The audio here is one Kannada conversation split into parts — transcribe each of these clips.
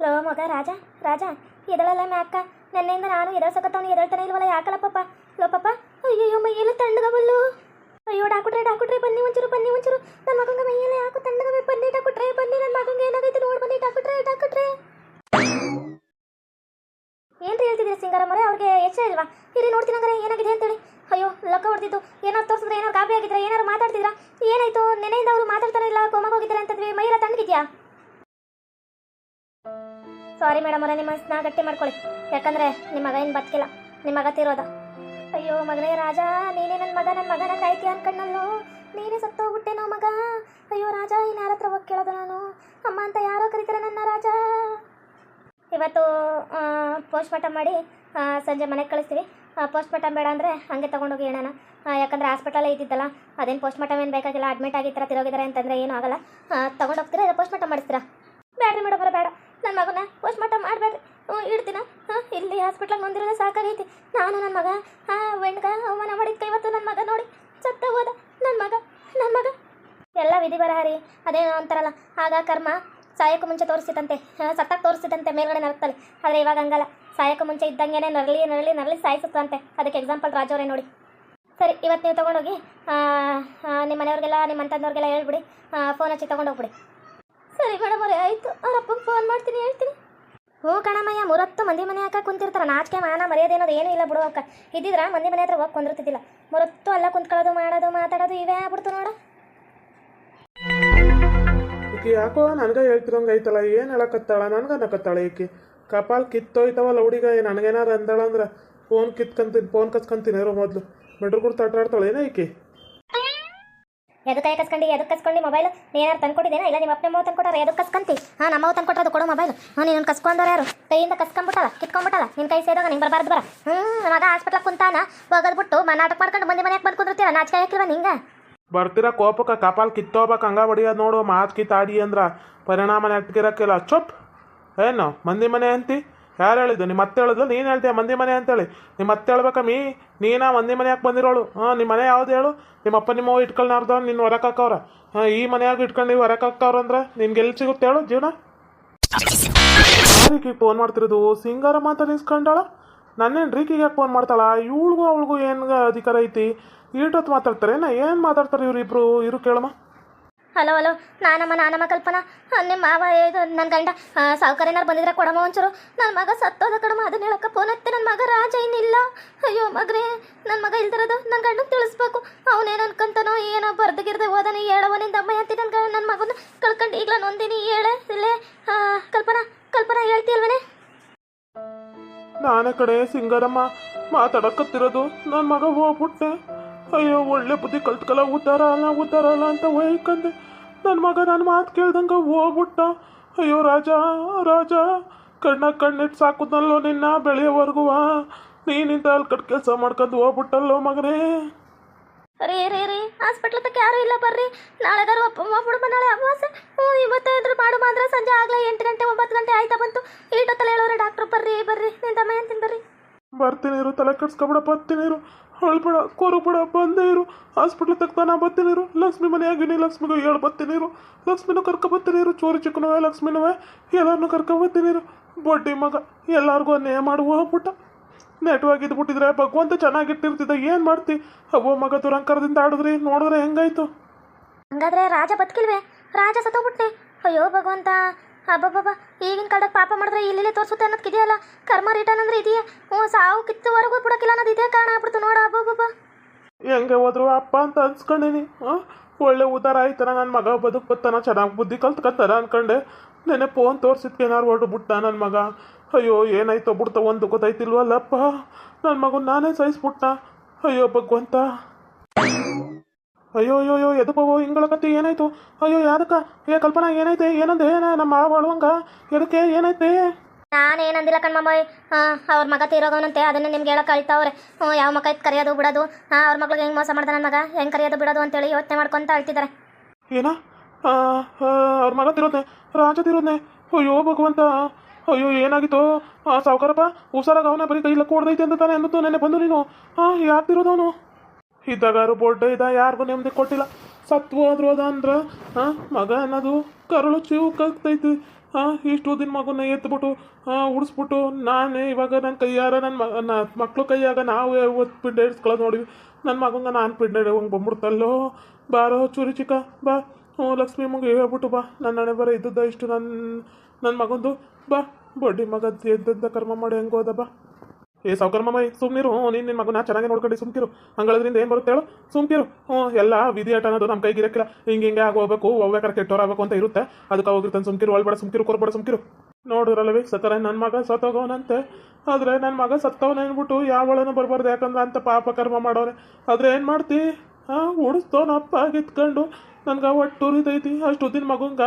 ಲೋ ಮಗ ರಾಜ ರಾಜ ಎದಳಲ್ಲ ಮ್ಯಾಕ ನೆನ್ನೆಯಿಂದ ನಾನು ಎದಳ್ಸಕತ್ತವನು ಎದಳ್ತಾನೆ ಇಲ್ವಲ್ಲ ಯಾಕಲ್ಲ ಪಪ್ಪ ಲೋ ಪಪ್ಪ ಅಯ್ಯೋ ಮೈಯೆಲ್ಲ ತಣ್ಣಗಬಲ್ಲು ಅಯ್ಯೋ ಡಾಕ್ಟ್ರೆ ಡಾಕ್ಟ್ರೆ ಬನ್ನಿ ಒಂಚೂರು ಬನ್ನಿ ಒಂಚೂರು ನನ್ನ ಮಗಂಗ ಮೈಯೆಲ್ಲ ಯಾಕೋ ತಣ್ಣಗವೆ ಬನ್ನಿ ಡಾಕ್ಟ್ರೆ ಬನ್ನಿ ನನ್ನ ಮಗಂಗೆ ಏನಾಗೈತೆ ನೋಡಿ ಬನ್ನಿ ಡಾಕ್ಟ್ರೆ ಡಾಕ್ಟ್ರೆ ಏನ್ರಿ ಹೇಳ್ತಿದ್ದೀರಿ ಸಿಂಗಾರಮ್ಮರೇ ಅವ್ರಿಗೆ ಎಚ್ಚರ ಇಲ್ವಾ? ಇಲ್ಲಿ ನೋಡ್ತೀನಿ ಏನಾಗಿದೆ ಏನಾಗಿದೆ ಅಂತೇಳಿ. ಅಯ್ಯೋ, ಲಕ್ಕ ಹೊಡ್ತಿತ್ತು ಏನಾರು ತೋರಿಸಿದ್ರೆ, ಏನಾರು ಗಾಬರಿ ಆಗಿದ್ರೆ, ಏನಾರು ಮಾತಾಡ್ತಿದ್ರಾ ಏನಾಯ್ತು? ನೆನೆಯಿಂದ ಅವರು ಮಾತಾಡ್ತಾರೆ ಇಲ್ಲ ಕೋಮಾಗ ಹೋಗಿದ್ದಾರೆ ಅಂತಂದ್ವಿ. ಮೈರ ತಣ್ಣಗಿದ್ಯಾ? ಸಾರಿ ಮೇಡಮ್ ಅವರೇ, ನಿಮ್ಮ ಮನಸ್ಸನ್ನ ಗಟ್ಟಿ ಮಾಡ್ಕೊಳ್ಳಿ. ಯಾಕಂದ್ರೆ ನಿಮ್ಮ ಮಗ ಏನು ಬದುಕಿಲ್ಲ. ನಿಮ್ಮ ಮಗ ತಿರೋದ. ಅಯ್ಯೋ, ಮಗನೇ ರಾಜ, ನೀನೇ ನನ್ನ ಮಗ ನನ್ನ ಮಗನ ಐತಿ ಅನ್ಕಣ್ಣಲ್ಲೋ. ನೀನೇ ಸತ್ತೋಗ್ಬಿಟ್ಟೆನೋ ಮಗ. ಅಯ್ಯೋ, ರಾಜ ಇನ್ನು ಯಾರ ಹತ್ರ ಹೋಗಿ ಕೇಳೋದು ನಾನು? ಅಮ್ಮ ಅಂತ ಯಾರೋ ಕರೀತಾರೆ ನನ್ನ ರಾಜ. ಇವತ್ತು ಪೋಸ್ಟ್ ಮಾರ್ಟಮ್ ಮಾಡಿ ಸಂಜೆ ಮನೆಗೆ ಕಳಿಸ್ತೀವಿ. ಪೋಸ್ಟ್ ಮಾರ್ಟಮ್ ಬೇಡ ಅಂದರೆ ಹಾಗೆ ತೊಗೊಂಡೋಗಿ ಹೇಳೋಣ ಯಾಕಂದರೆ ಹಾಸ್ಪಿಟಲೇ ಇದ್ದಿದ್ದಲ್ಲ, ಅದೇನು ಪೋಸ್ಟ್ ಮಾರ್ಟಮ್ ಏನು ಬೇಕಾಗಿಲ್ಲ ಅಡ್ಮಿಟ್ ಆಗಿರ್ತಾರೆ ತಿರೋಗಿದ್ದಾರೆ ಅಂತಂದರೆ ಏನೂ ಆಗಲ್ಲ. ತೊಗೊಂಡೋಗ್ತೀರಾ ಇಲ್ಲ ಪೋಸ್ಟ್ ಮಾರ್ಟಮ್ ಮಾಡಿಸ್ತೀರಾ? ಬೇಡ್ರಿ ಮೇಡಮ್ ಬೇಡ ನನ್ನ ಮಗನ ಪೋಸ್ಟ್ ಮಾರ್ಟಮ್ ಮಾಡಬೇಡ್ರಿ. ಹ್ಞೂ ಇಡ್ತೀನ. ಹಾಂ, ಇಲ್ಲಿ ಹಾಸ್ಪಿಟ್ಲಾಗ ಬಂದಿರೋದು ಸಾಕಾಗೈತಿ. ನಾನು ನನ್ನ ಮಗ ಹಾಂ ವೆಣ್ಗ ಅವಮಾನ ಮಾಡಿದ್ಕ ಇವತ್ತು ನನ್ನ ಮಗ ನೋಡಿ ಸತ್ತ ಹೋದ. ನನ್ನ ಮಗ ನನ್ನ ಮಗ. ಎಲ್ಲ ವಿಧಿ ಬರಹ ರೀ. ಅದೇನೋ ಅಂತಾರಲ್ಲ ಆಗ ಕರ್ಮ ಸಾಯಕ್ಕೂ ಮುಂಚೆ ತೋರಿಸಿದಂತೆ ಸತ್ತಾಗ ತೋರಿಸಿದಂತೆ ಮೇಲ್ಗಡೆ ನರಕ್ತಲ್ಲಿ ಆದರೆ ಇವಾಗ ಹಂಗಲ್ಲ. ಸಾಯಕ್ಕೂ ಮುಂಚೆ ಇದ್ದಂಗೆ ನರಳಿ ನರಳಿ ನರಳಿ ಸಾಯಿಸುತ್ತಂತೆ. ಅದಕ್ಕೆ ಎಕ್ಸಾಂಪಲ್ ರಾಜವರೇ ನೋಡಿ. ಸರಿ ಇವತ್ತು ನೀವು ತೊಗೊಂಡೋಗಿ ನಿಮ್ಮ ಮನೆಯವ್ರಿಗೆಲ್ಲ, ನಿಮ್ಮ ಅಂತಂದವ್ರಿಗೆಲ್ಲ ಹೇಳ್ಬಿಡಿ. ಫೋನ್ ಹಚ್ಚಿ ತೊಗೊಂಡೋಗ್ಬಿಡಿ. ಸರಿ ಮೇಡಮ್ ಅವರೇ, ಆಯಿತು. ಅವ್ರಪ್ಪಗೆ ಫೋನ್ ಮಾಡ್ತೀನಿ, ಹೇಳ್ತೀನಿ. ಹ್ಞೂ ಕಣಮಯ್ಯ ಮೂರತ್ತು ಮಂದಿ ಮನೆ ಹಾಕ ಕುಂತಿರ್ತಾರ. ನಾಚಿಕೆ, ಮಾನ, ಮರ್ಯಾದೆ ಅನ್ನೋದು ಏನೂ ಇಲ್ಲ ಬಿಡು ಅಕ್ಕ. ಇದ್ದಿದ್ರ ಮಂದಿ ಮನೆ ಹತ್ರ ಹೋಗಿ ಕುಂದಿರ್ತಿದ್ದಿಲ್ಲ. ಮೂರತ್ತು ಅಲ್ಲ ಕುಂತ್ಕೊಳ್ಳೋದು, ಮಾಡೋದು, ಮಾತಾಡೋದು, ಇವೇ ಆಗ್ಬಿಡ್ತು ನೋಡ. ಈಕೆ ಯಾಕೋ ನನಗೆ ಹೇಳ್ತಿರಂಗೆ ಐತಲ್ಲ, ಏನು ಹೇಳಕತ್ತಾಳ? ನನಗೆ ಅನ್ನಕತ್ತಾಳ ಈಕೆ ಕಪಾಲ್ ಕಿತ್ತೋಯ್ತವಲ್ಲ ಹುಡುಗ ನನಗೇನಾರು ಅಂದಾಳ ಅಂದ್ರೆ ಫೋನ್ ಕಿತ್ಕೊಂತೀನಿ ಫೋನ್ ಕಸ್ಕೊಂತೀನಿ ಇರೋ ಮೊದಲು. ಮೆಟ್ರುಗಳು ತಟ್ಟಾಡ್ತಾಳೆ ಏನೋ ಈಕೆ ಎದಕ್ಕೆ ಕಸ್ಕೊಂಡು ಎದಕ್ಕೆ ಕಸ್ಕೊಂಡು ಮೊಬೈಲ್? ನೀನಾರು ತಂದ್ಕೊಟ್ಟಿದ್ದೇನೆ? ಇಲ್ಲ, ನಿಮ್ಮ ಅಪ್ಪನ ಮಾವು ತಂದ್ಕೊಟ್ಟಾರ? ಎದಕ್ಕೆ ಕಸ್ಕಂತಿ? ಹಾಂ, ನಮ್ಮ ತಂದ್ಕೊಟ್ರದು ಕೊಡೋ ಮೊಬೈಲ್. ಹಾಂ ನೀನು ಕಸ್ಕೊಂಡವ್ರು ಯಾರು? ಕೈಯಿಂದ ಕಸ್ಕೊಂಬಿಟ್ಟಲ್ಲ, ಕಿತ್ಕೊಂಬಿಟ್ಟಲ್ಲ? ನಿನ್ನ ಕೈ ಸೇದಾಗ ನಿಂಗೆ ಬರಬಾರ್ದು ಬರ. ಹ್ಞೂ, ಮಗ ಹಾಸ್ಪಿಟ್ಲಾಗ ಕುಂತಾನ ಹೋಗೋದ್ಬಿಟ್ಟು ಮನಾಟಕ್ಕೆ ನಾಟಕ ಮಾಡ್ಕೊಂಡು, ಮಂದಿ ಮನೆಗೆ ಬಂದು ನಾಚಿಕೆ ಹಾಕಿಲ್ವ ನಿಂಗೆ? ಬರ್ತೀರ ಕೋಪಕ್ಕೆ ಕಪಾಲ್ ಕಿತ್ತೋಬ ಹಂಗ ಬಡಿಯೋದು ನೋಡು, ಮಾತು ಕಿತ್ತಾಡಿ ಅಂದ್ರೆ ಪರಿಣಾಮ ನೆಟ್ಗಿರಕ್ಕಿಲ್ಲ ಚೊಪ್. ಏನು? ಮಂದಿ ಮನೆ ಅಂತಿ? ಯಾರು ಹೇಳಿದ್ದು? ನಿಮ್ಮ ಅತ್ತೆ ಹೇಳಿದ್ರು ನೀನು ಹೇಳ್ತೀಯ ಮಂದಿ ಮನೆ ಅಂತೇಳಿ. ನಿಮ್ಮ ಅತ್ತೆ ಮೀ, ನೀನಾ ಮಂದಿ ಮನೆ ಯಾಕೆ ಬಂದಿರೋಳು. ಹಾಂ ನಿಮ್ಮ ಮನೆ ಯಾವ್ದು ಹೇಳು? ನಿಮ್ಮ ಅಪ್ಪ ನಿಮ್ಮ ಇಟ್ಕೊಂಡು ನಾರ್ದವ್ ನಿನ್ನ ಹೊರಕಾಕವ್ರ ಹಾಂ ಈ ಮನೆಯಾಗ ಇಟ್ಕೊಂಡು ನೀವು ಹೊರಕಾಕವ್ರ ಅಂದ್ರೆ ನಿನ್ಗೆ ಎಲ್ಲಿ ಸಿಗುತ್ತೆ ಹೇಳು ಜೀವನ? ಯಾರಿಗೆ ಫೋನ್ ಮಾಡ್ತಿರೋದು? ಸಿಂಗಾರ ಮಾತಾಡಿಸ್ಕೊಂಡಾಳ? ನನ್ನೇನು ರೀಕಿಗೆ ಯಾಕೆ ಫೋನ್ ಮಾಡ್ತಾಳ? ಇವಳಿಗೂ ಅವಳಿಗೂ ಏನು ಅಧಿಕಾರ ಐತಿ? ಈಟೊತ್ತು ಮಾತಾಡ್ತಾರೆ ನಾ ಏನು ಮಾತಾಡ್ತಾರೆ ಇವ್ರು ಇಬ್ರು ಇರು ಕೇಳಮ್ಮ. Hello hello. ನಾನಮ್ಮ ನಾನಮ್ಮ ಕಲ್ಪನಾ. ನಿಮ್ಮ ಮಾವ ಇದು ನನ್ನ ಗಂಡ. ಸಾವುಕಾರ ಏನಾರು ಬಂದಿದ್ರೆ ಕೊಡಮ್ಮ ಒಂಚೂರು. ನನ್ನ ಮಗ ಸತ್ತೋದ ಕಡಮ ಅದನ್ನ ಹೇಳಕ್ಕೆ ಫೋನ್ ಹತ್ತೆ ನನ್ನ ಮಗ ರಾಜ ಏನಿಲ್ಲ. ಅಯ್ಯೋ, ಮಗ್ರೆ. ನನ್ನ ಮಗ ಇಲ್ದಿರೋದು ನನ್ನ ಗಂಡಗೆ ತಿಳಿಸ್ಬೇಕು. ಅವನೇನು ಅನ್ಕೊಂತಾನೋ ಏನೋ ಬರ್ದಗಿರ್ದೆ ಹೋದನಿ. ಹೇಳವನಿಂದ ಅಮ್ಮ ಅಂತಿ ನನ್ನ ನನ್ನ ಮಗನ ಕಳ್ಕೊಂಡು ಈಗಲ ನೊಂದಿನಿ. ಹೇಳೇ, ಇಲ್ಲೇ. ಕಲ್ಪನಾ ಕಲ್ಪನಾ ಹೇಳ್ತೀಯಲ್ವೇನೆ? ನಾನೇ ಕಡೆ ಸಿಂಗರಮ್ಮ ಮಾತಾಡಕತ್ತಿರೋದು ನನ್ನ ಮಗ ಹೋಗ್ಬಿಟ್ಟೆ ಅಯ್ಯೋ, ಒಳ್ಳೆ ಬುದ್ಧಿ ಕಲ್ತ್ಕಲ್ಲ ಉದ್ದಾರ ಅಲ್ಲ ಉದ್ದಾರ ಅಲ್ಲ ಅಂತ ಒಯ್ಕಂದೆ ನನ್ನ ಮಗ ನನ್ನ ಮಾತು ಕೇಳ್ದಂಗೆ ಹೋಗ್ಬಿಟ್ಟ. ಅಯ್ಯೋ, ರಾಜ ರಾಜ, ಕಣ್ಣ ಕಣ್ಣಿಟ್ಟು ಸಾಕುದಲ್ಲೋ ನಿನ್ನ ಬೆಳೆಯೋವರೆಗೂ ನೀನಿಂದ ಅಲ್ಲಿ ಕಟ್ ಕೆಲಸ ಮಾಡ್ಕೊಂಡು ಹೋಗ್ಬಿಟ್ಟಲ್ಲೋ ಮಗನೇ. ರೀ ರೀ ರೀ ಹಾಸ್ಪಿಟ್ಲ್ ತಕ್ಕ ಯಾರು ಇಲ್ಲ ಬರ್ರಿ. ನಾಳೆದಾರು ಅಪ್ಪ ಬಿಡಮ್ಮ ನಾಳೆ ಅಮಾವಾಸ್ಯೆ. ಹ್ಞೂ ಇವತ್ತಾದ್ರೂ ಮಾಡು ಅಂದ್ರೆ ಸಂಜೆ ಆಗಲೇ ಎಂಟು ಗಂಟೆ, ಒಂಬತ್ತು ಗಂಟೆ ಆಯ್ತಾ ಬಂತು. ಈಟೊತ್ತಲ್ಲಿ ಹೇಳೋರೆ ಡಾಕ್ಟ್ರು ಬರ್ರಿ ಬರ್ರಿ ನಿಂತ ಅಮ್ಮ ಅಂತೀನಿ ಬರ್ರಿ ಬರ್ತೀನಿ ಇರು ತಲೆ ಕೆಡ್ಸ್ಕೊಬಿಡ ಬರ್ತೀನಿ ಇರು ಹೊಳ್ಬಿಡ ಕೊರುಬಿಡ ಬಂದೇ ಇರು. ಹಾಸ್ಪಿಟ್ಲ್ ತಕ್ಕ ನಾ ಬರ್ತೀನಿ ಇರು ಲಕ್ಷ್ಮಿ ಮನೆಯಾಗಿನಿ ಲಕ್ಷ್ಮಿಗೂ ಹೇಳಿ ಬರ್ತೀನಿ ಇರು ಲಕ್ಷ್ಮಿನೂ ಕರ್ಕೊ ಬರ್ತೀನಿ ಇರು ಚೋರಿ ಚಿಕ್ಕನವೇ ಲಕ್ಷ್ಮಿನವೇ. ಎಲ್ಲರನ್ನೂ ಕರ್ಕೊ ಬರ್ತೀನಿ ಇರು ಬಡ್ಡಿ ಮಗ ಎಲ್ಲರಿಗೂ ಅನ್ಯಾಯ ಮಾಡುವ ಹೋಗ್ಬಿಟ್ಟ. ನೆಟ್ವಾಗಿ ಇದ್ಬಿಟ್ಟಿದ್ರೆ ಭಗವಂತ ಚೆನ್ನಾಗಿಟ್ಟಿರ್ತಿದ್ದ ಏನು ಮಾಡ್ತಿ? ಅವ್ವ ಮಗ ದುರಂಕಾರದಿಂದ ಆಡಿದ್ರಿ ನೋಡಿದ್ರೆ ಹೆಂಗಾಯ್ತು? ಹಂಗಾದ್ರೆ ರಾಜ ಬದುಕಿಲ್ವೇ? ರಾಜ ಸತ್ತೋಗ್ಬಿಟ್ನೆ. ಅಯ್ಯೋ ಭಗವಂತ ಅಬ್ಬಬ್ಬಬ್ಬ, ಈಗಿನ ಕಾಲದಾಗ ಪಾಪ ಮಾಡಿದ್ರೆ ಇಲ್ಲಿ ತೋರಿಸುತ್ತೆ ಅನ್ನೋದಕ್ಕೆ ಇದೆಯಲ್ಲ? ಕರ್ಮ ರಿಟರ್ನ್ ಅಂದ್ರೆ ಇದೆಯಾ? ಹ್ಞೂ, ಸಾವು ಕಿತ್ತುವರೆಗೂ ಬಿಡೋಕಿಲ್ಲ ಅನ್ನೋದು ಇದೇ ಕಾರಣ ಆಗ್ಬಿಡ್ತು ನೋಡ ಅಬ್ಬಬ್ಬಬ್ಬ. ಹೆಂಗೆ ಹೋದ್ರು ಅಪ್ಪ ಅಂತ ಅನ್ಸ್ಕೊಂಡಿನಿ. ಒಳ್ಳೆ ಉದಾರ ಆಯ್ತಾನ ನನ್ನ ಮಗ ಬದುಕು ಬತ್ತಾನ ಚೆನ್ನಾಗಿ ಬುದ್ಧಿ ಕಲ್ತ್ಕತ್ತಾನ ಅನ್ಕೊಂಡೆ. ನೆನೆ ಫೋನ್ ತೋರಿಸಿದ್ಕೆ ಏನಾರು ಹೊರಟು ಬಿಟ್ಟ ನನ್ನ ಮಗ? ಅಯ್ಯೋ, ಏನಾಯ್ತೋ ಬಿಡ್ತ, ಒಂದು ಗೊತ್ತಾಯ್ತಿಲ್ವಲ್ಲಪ್ಪ? ನನ್ನ ಮಗು ನಾನೇ ಸಹಿಸ್ಬಿಟ್ಟ ಅಯ್ಯೋ, ಭಗವಂತ. ಅಯ್ಯೋ ಅಯ್ಯೋ ಅಯ್ಯೋ ಎದಕ್ಕೋ ಹಿಂಗಳಕತ್ತಿ ಏನಾಯ್ತು? ಅಯ್ಯೋ ಯಾದಕ್ಕ? ಏ ಕಲ್ಪನಾ ಏನೈತೆ ಏನಂದೆ? ಏನ ನಮ್ಮ ಮಾವ ಬಾಳುವಂಗ. ಎದಕ್ಕೆ? ಏನೈತೆ ನಾನೇನಂದಿಲ್ಲ ಕಣ್ಮಮ್ಮ ಅವ್ರ ಮಗ ತೀರೋಗವನಂತೆ. ಅದನ್ನೇ ನಿಮ್ಗೆ ಹೇಳಕ್ಕೆ ಅಳ್ತಾವ್ರೆ. ಹ್ಞೂ ಯಾವ ಮಗ ಇತ್ತು ಕರೆಯೋದು ಬಿಡೋದು? ಹಾಂ ಅವ್ರ ಮಗಳಿಗೆ ಹೆಂಗೆ ಮೋಸ ಮಾಡ್ದ ನನ್ನ ಮಗ? ಹೆಂಗೆ ಕರೆಯೋದು ಬಿಡೋದು ಅಂತೇಳಿ ಯೋಚನೆ ಮಾಡ್ಕೊಂತ ಅಳ್ತಿದ್ದಾರೆ ಏನ? ಅವ್ರ ಮಗ ತಿರೋದ್ನೆ? ರಾಜ ತಿರೋದ್ನೆ? ಅಯ್ಯೋ ಭಗವಂತ. ಅಯ್ಯೋ ಏನಾಗಿತ್ತು? ಸಾವುಕಾರಪ್ಪ ಹುಷಾರಾಗ ಅವನ ಬರೀ ಕೈಲ ಕೊಡ್ದೈತೆ ಅಂತ ತಾನೆ ಅನ್ನತ್ತು ನೆನ್ನೆ ಬಂದು ನೀನು? ಹಾಂ ಯಾಕೆ ತಿರೋದವನು ಇದ್ದಾಗಾರು ಬೋರ್ಡ್ ಇದ, ಯಾರಿಗೂ ನೆಮ್ಮದಿ ಕೊಟ್ಟಿಲ್ಲ. ಸತ್ವ ಹೋದ್ರು ಅದ ಅಂದ್ರ ಹಾಂ ಮಗ ಅನ್ನೋದು ಕರುಳು ಚೂಕಾಗ್ತೈತಿ ಹಾಂ ಇಷ್ಟು ದಿನ ಮಗುನ ಎತ್ಬಿಟ್ಟು ಹಾಂ ಉಡಿಸ್ಬಿಟ್ಟು, ನಾನೇ ಇವಾಗ ನನ್ನ ಕೈಯಾರ ನನ್ನ ಮಗ ನನ್ನ ಮಕ್ಳು ಕೈಯಾಗ ನಾವು ಇವತ್ತು ಪಿಂಡ ಇಡ್ಸ್ಕೊಳ್ಳೋದು ನೋಡಿವಿ. ನನ್ನ ಮಗಂಗ ನಾನು ಪಿಂಡ ಹಂಗೆ ಬಂದ್ಬಿಡ್ತಲ್ಲೋ. ಬಾರೋ ಚೂರಿ ಚಿಕ್ಕ, ಬಾ. ಹ್ಞೂ, ಲಕ್ಷ್ಮಿ ಮಗು ಹೇಳ್ಬಿಟ್ಟು ಬಾ. ನನ್ನ ಹಣೆ ಬರ ಇದ್ದದ್ದ ಇಷ್ಟು ನನ್ನ ನನ್ನ ಮಗಂದು. ಬಾ, ಬಡ್ಡಿ ಮಗ ಎದ್ದದ್ದ ಕರ್ಮ ಮಾಡಿ ಹೆಂಗೋದ ಬಾ. ಏ, ಸಾವುಕಾರ ಮಾಮ ಸುಮ್ನಿರು. ನಿನ್ನ ನೀನು ನಿನ್ನ ಮಗನ ಚೆನ್ನಾಗಿ ನೋಡ್ಕೊಂಡು, ಸುಮ್ಕಿರು. ಹಂಗಳದ್ರಿಂದ ಏನು ಬರುತ್ತೆ ಹೇಳು ಸುಮ್ಕಿರು. ಹ್ಞೂ ಎಲ್ಲ ವಿಧಿ ಆಟ ಅನ್ನೋದು ನಮ್ಮ ಕೈಗೆ ಇರಕ್ಕಿಲ್ಲ. ಹಿಂಗೆ ಹಿಂಗೆ ಆಗೋಗ್ಬೇಕು ಹೋಗ್ಬೇಕಾರೆ ಕೆಟ್ಟೋರಾಗಬೇಕು ಅಂತ ಇರುತ್ತೆ. ಅದಕ್ಕೆ ಹೋಗಿರ್ತಾನೆ ಸುಮ್ಕಿರು. ಒಳ್ಬೇಡ ಸುಮ್ಕಿರು, ಕೊರ್ಬೇಡ, ಸುಮ್ಕಿರು. ನೋಡಿದ್ರಲ್ಲವೇ ಸತರ ನನ್ನ ಮಗ ಸತ್ತೋಗೋನಂತೆ. ಆದರೆ ನನ್ನ ಮಗ ಸತ್ತವನ ಅಂದ್ಬಿಟ್ಟು ಯಾವಳನು ಬರಬಾರ್ದು? ಯಾಕಂದ್ರೆ ಅಂತ ಪಾಪ ಕರ್ಮ ಮಾಡೋರೆ. ಆದ್ರೆ ಏನು ಮಾಡ್ತಿ? ಹಾಂ ಉಡಿಸ್ತೋನಪ್ಪ ಗಿತ್ಕೊಂಡು. ನನ್ಗೆ ಒಟ್ಟು ಉರಿದೈತಿ ಅಷ್ಟು ದಿನ ಮಗಂಗ.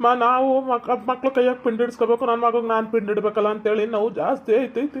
ಮಾ, ನಾವು ಮಕ್, ಮಕ್ಳು ಕೈಯಾಗ ಪಿಂಡಿಡ್ಸ್ಕೋಬೇಕು ನನ್ನ ಮಗಂಗೆ ನಾನು ಪಿಂಡಿಡ್ಬೇಕಲ್ಲ ಅಂತೇಳಿ ನಾವು ಜಾಸ್ತಿ ಐತೈತಿ.